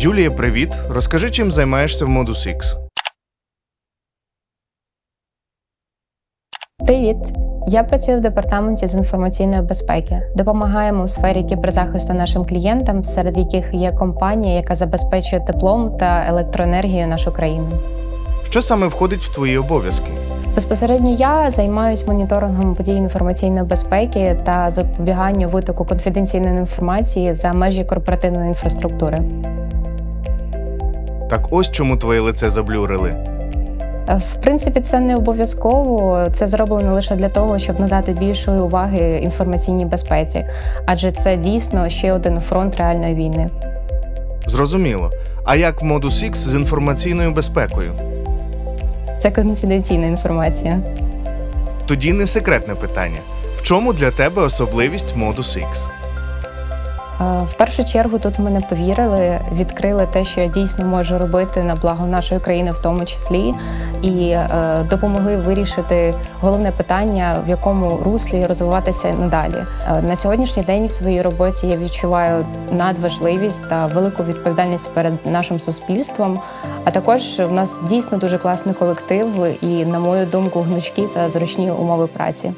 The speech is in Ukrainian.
Юлія, привіт. Розкажи, чим займаєшся в Modus X. Привіт! Я працюю в департаменті з інформаційної безпеки. Допомагаємо у сфері кіберзахисту нашим клієнтам, серед яких є компанія, яка забезпечує теплом та електроенергією нашу країну. Що саме входить в твої обов'язки? Безпосередньо я займаюся моніторингом подій інформаційної безпеки та запобіганню витоку конфіденційної інформації за межі корпоративної інфраструктури. Так ось чому твоє лице заблюрили. В принципі, це не обов'язково. Це зроблено лише для того, щоб надати більшої уваги інформаційній безпеці, адже це дійсно ще один фронт реальної війни. Зрозуміло. А як в Modus X з інформаційною безпекою? Це конфіденційна інформація. Тоді не секретне питання. В чому для тебе особливість Modus X? Е, В першу чергу тут в мене повірили, відкрили те, що я дійсно можу робити на благо нашої країни, в тому числі, і е, допомогли вирішити головне питання, в якому руслі розвиватися надалі. Е, на сьогоднішній день в своїй роботі я відчуваю надважливість та велику відповідальність перед нашим суспільством. А також в нас дійсно дуже класний колектив і, на мою думку, гнучкі та зручні умови праці.